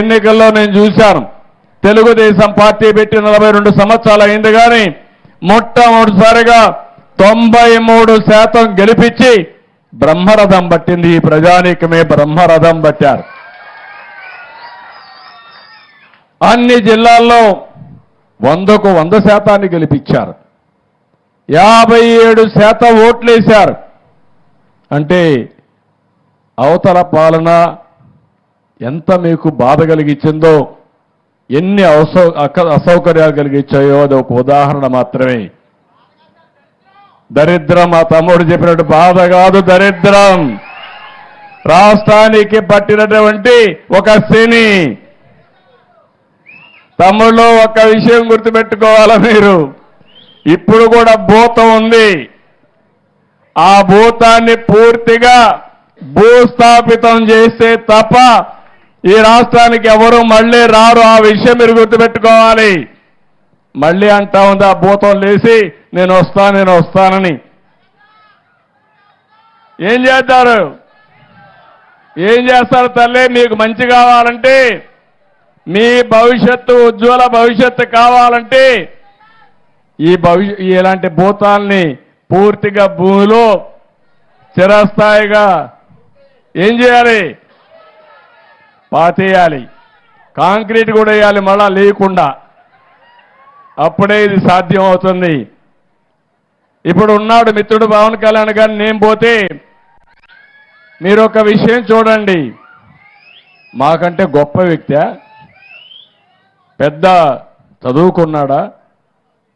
ఎన్నికల్లో నేను చూశాను. తెలుగుదేశం పార్టీ పెట్టి నలభై రెండు సంవత్సరాలు అయింది కానీ మొట్టమొదటిసారిగా తొంభై మూడు శాతం గెలిపించి బ్రహ్మరథం పట్టింది ఈ ప్రజానీకమే బ్రహ్మరథం పట్టారు. అన్ని జిల్లాల్లో వందకు వంద శాతాన్ని గెలిపించారు. యాభై ఏడు శాతం ఓట్లేశారు అంటే అవతల పాలన ఎంత మీకు బాధ కలిగించిందో ఎన్ని అసౌ అక- అసౌకర్యాలు కలిగించాయో అది ఒక ఉదాహరణ మాత్రమే. దరిద్రం మా తమ్ముడు చెప్పినట్టు బాధ కాదు దరిద్రం. రాష్ట్రానికి పట్టినటువంటి ఒక శని తమ్ముళ్ళు ఒక విషయం గుర్తుపెట్టుకోవాలా మీరు? ఇప్పుడు కూడా భూతం ఉంది. ఆ భూతాన్ని పూర్తిగా భూస్థాపితం చేస్తే తప్ప ఈ రాష్ట్రానికి ఎవరు మళ్ళీ రారు ఆ విషయం మీరు గుర్తుపెట్టుకోవాలి. మళ్ళీ అంటా ఉంది ఆ భూతం లేచి నేను వస్తాను నేను వస్తానని. ఏం చేస్తారు? ఏం చేస్తారు తల్లి? మీకు మంచి కావాలంటే మీ భవిష్యత్తు ఉజ్వల భవిష్యత్తు కావాలంటే ఈ భవిష్య ఇలాంటి భూతాల్ని పూర్తిగా భూమిలో చిరస్థాయిగా ఏం చేయాలి? పాతేయాలి. కాంక్రీట్ కూడా వేయాలి మళ్ళా లేకుండా. అప్పుడే ఇది సాధ్యం అవుతుంది ఇప్పుడు ఉన్నాడు మిత్రుడు పవన్ కళ్యాణ్ గారు నేను పోతే మీరు ఒక విషయం చూడండి. మాకంటే గొప్ప వ్యక్తి పెద్ద చదువుకున్నాడా